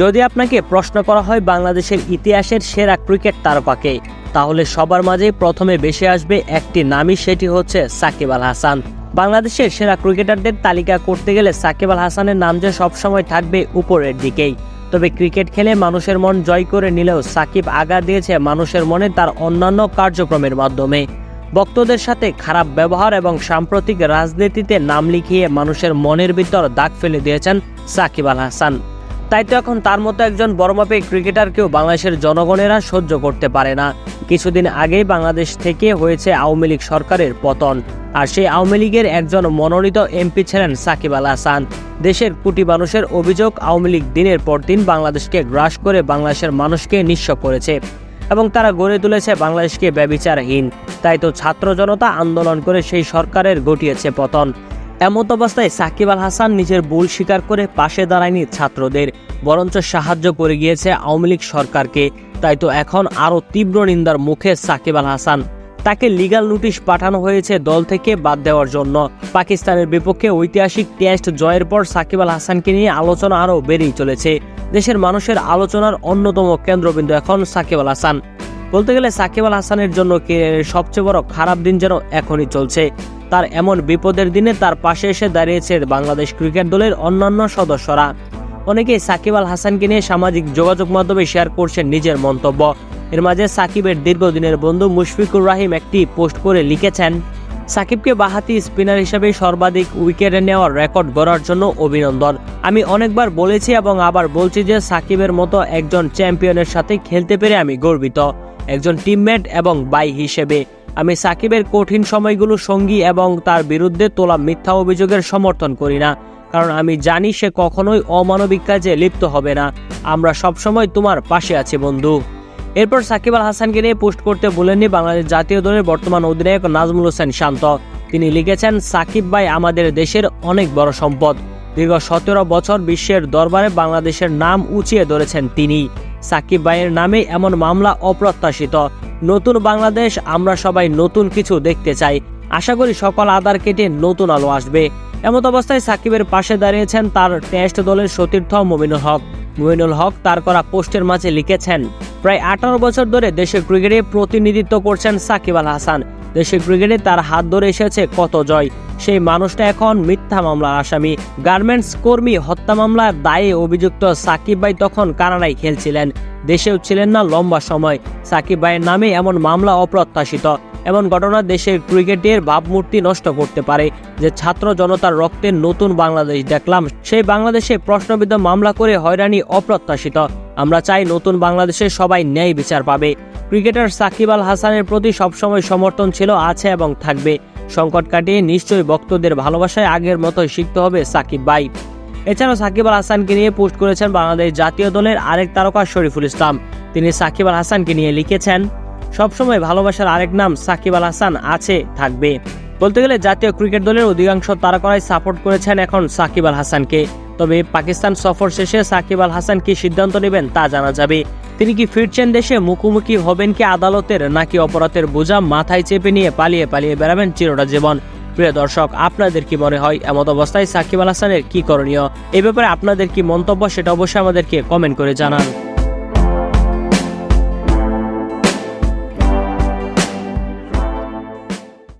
যদি আপনাকে প্রশ্ন করা হয় বাংলাদেশের ইতিহাসের সেরা ক্রিকেট তারকাকে, তাহলে সবার মাঝে প্রথমে বেশি আসবে একটি নামই, সেটি হচ্ছে সাকিব আল হাসান। বাংলাদেশের সেরা ক্রিকেটারদের তালিকা করতে গেলে সাকিব আল হাসানের নাম যে সবসময় থাকবে উপরের দিকেই। তবে ক্রিকেট খেলে মানুষের মন জয় করে নিলেও সাকিব আগা দিয়েছে মানুষের মনে তার অন্যান্য কার্যক্রমের মাধ্যমে। ভক্তদের সাথে খারাপ ব্যবহার এবং সাম্প্রতিক রাজনীতিতে নাম লিখিয়ে মানুষের মনের ভিতর দাগ ফেলে দিয়েছেন সাকিব আল হাসান। তাই তো এখন তার মতো একজন বড়মাপে ক্রিকেটারকেও বাংলাদেশের জনগণেরা সহ্য করতে পারে না। কিছুদিন আগেই বাংলাদেশ থেকে হয়েছে আওয়ামী লীগ সরকারের পতন। আর সেই আওয়ামী লীগের একজন মনোনীত এমপি ছিলেন সাকিব আল হাসান। দেশের কোটি মানুষের অভিযোগ আওয়ামী লীগ দিনের পর দিন বাংলাদেশকে গ্রাস করে বাংলাদেশের মানুষকে নিঃস্ব করেছে এবং তারা গড়ে তুলেছে বাংলাদেশকে ব্যবিচারহীন। তাই তো ছাত্র জনতা আন্দোলন করে সেই সরকারের ঘটিয়েছে পতন। এমত অবস্থায় সাকিব আল হাসান নিজের ভুল স্বীকার করে পাশে দাঁড়ায়নি ছাত্রদের, বরঞ্চ সাহায্য করে গিয়েছে আওয়ামী লীগ সরকারকে। তাই তো এখন আরও তীব্র নিন্দার মুখে সাকিব আল হাসান। তাকে লিগাল নোটিশ পাঠানো হয়েছে দল থেকে বাদ দেওয়ার জন্য। পাকিস্তানের বিপক্ষে ঐতিহাসিক টেস্ট জয়ের পর সাকিব আল হাসানকে নিয়ে আলোচনা আরও বেড়েই চলেছে। দেশের মানুষের আলোচনার অন্যতম কেন্দ্রবিন্দু এখন সাকিব আল হাসান। বলতে গেলে সাকিব আল হাসানের জন্য সবচেয়ে বড় খারাপ দিন যেন এখনই চলছে। তার এমন বিপদের দিনে তার পাশে এসে দাঁড়িয়েছে বাংলাদেশ ক্রিকেট দলের অন্যান্য সদস্যরা। অনেকেই সাকিব আল হাসানকে নিয়ে সামাজিক যোগাযোগ মাধ্যমে শেয়ার করছেন নিজের মন্তব্য। এর মাঝে সাকিবের দীর্ঘদিনের বন্ধু মুশফিকুর রাহিম একটি পোস্ট করে লিখেছেন, সাকিবকে বাহাতি স্পিনার হিসেবে সর্বাধিক উইকেটে নেওয়ার রেকর্ড গড়ার জন্য অভিনন্দন। আমি অনেকবার বলেছি এবং আবার বলছি যে সাকিবের মতো একজন চ্যাম্পিয়নের সাথে খেলতে পেরে আমি গর্বিত। একজন টিমমেট এবং বাই হিসেবে। আমি সাকিবের কঠিন সময়গুলো সঙ্গী এবং তার বিরুদ্ধে তোলা মিথ্যা অভিযোগের সমর্থন করি না, কারণ আমি জানি সে কখনোই অমানবিক কাজে লিপ্ত হবে না। আমরা সবসময় তোমার পাশে আছি, বন্ধু। এরপর সাকিব আল হাসানকে নিয়ে পোস্ট করতে বলেননি বাংলাদেশ জাতীয় দলের বর্তমান অধিনায়ক নাজমুল হোসেন শান্ত। তিনি লিখেছেন, সাকিব ভাই আমাদের দেশের অনেক বড় সম্পদ। দীর্ঘ সতেরো বছর বিশ্বের দরবারে বাংলাদেশের নাম উঁচিয়ে ধরেছেন তিনি। সাকিব ভাইয়ের নামে এমন মামলা অপ্রত্যাশিত। নতুন বাংলাদেশ, আমরা সবাই নতুন কিছু দেখতে চাই। আশা করি সকল আধার কেটে নতুন আলো আসবে। এমত অবস্থায় সাকিবের পাশে দাঁড়িয়েছেন তার টেস্ট দলের সতীর্থ মমিনুল হক। মমিনুল হক তার করা পোস্টের মাঝে লিখেছেন, প্রায় আঠারো বছর ধরে দেশের ক্রিকেটে প্রতিনিধিত্ব করছেন সাকিব আল হাসান। দেশের ক্রিকেটে তার হাত ধরে এসেছে কত জয়। সেই মানুষটা এখন মিথ্যা মামলার আসামি। গার্মেন্টস কর্মী হত্যা মামলার দায়ে অভিযুক্ত সাকিব ভাই তখন কানাডায় খেলছিলেন। দেশেও ছিলেন না লম্বা সময়। সাকিব ভাইয়ের নামে এমন মামলা অপ্রত্যাশিত। এমন ঘটনা দেশের ক্রিকেটের ভাবমূর্তি নষ্ট করতে পারে। যে ছাত্র জনতার রক্তের নতুন বাংলাদেশ দেখলাম, সেই বাংলাদেশে প্রশ্নবিদ্ধ মামলা করে হয়রানি অপ্রত্যাশিত। আমরা চাই নতুন বাংলাদেশে সবাই ন্যায় বিচার পাবে। ক্রিকেটার সাকিব আল হাসানের প্রতি সবসময় সমর্থন ছিল, আছে এবং থাকবে। সংকট কাটিয়ে নিশ্চয়ই ভক্তদের ভালোবাসায় আগের মতোই শিখতে হবে সাকিব ভাই। এছাড়াও সাকিব আল হাসানকে নিয়ে পোস্ট করেছেন বাংলাদেশ জাতীয় দলের আরেক তারকা শরীফুল ইসলাম। তিনি সাকিব আল হাসানকে নিয়ে লিখেছেন, সবসময় ভালোবাসার আরেক নাম সাকিব আল হাসান, আছে, থাকবে। বলতে গেলে জাতীয় ক্রিকেট দলের অধিকাংশ তারকারাই সাপোর্ট করেছেন এখন সাকিব আল হাসানকে। তবে পাকিস্তান সফর শেষে সাকিব আল হাসান কি সিদ্ধান্ত নেবেন তা জানা যাবে। তিনি কি ফিরছেন দেশে, মুখোমুখি হবেন কি আদালতের, নাকি অপরাধের বোঝা মাথায় চেপে নিয়ে পালিয়ে পালিয়ে বেড়াবেন চিরটা জীবন প্রিয় দর্শক, আপনাদের কি মনে হয়? এমত অবস্থায় সাকিব আল হাসানের কি করণীয়? এ ব্যাপারে আপনাদের কি মন্তব্য, সেটা অবশ্যই আমাদেরকে কমেন্ট করে জানান।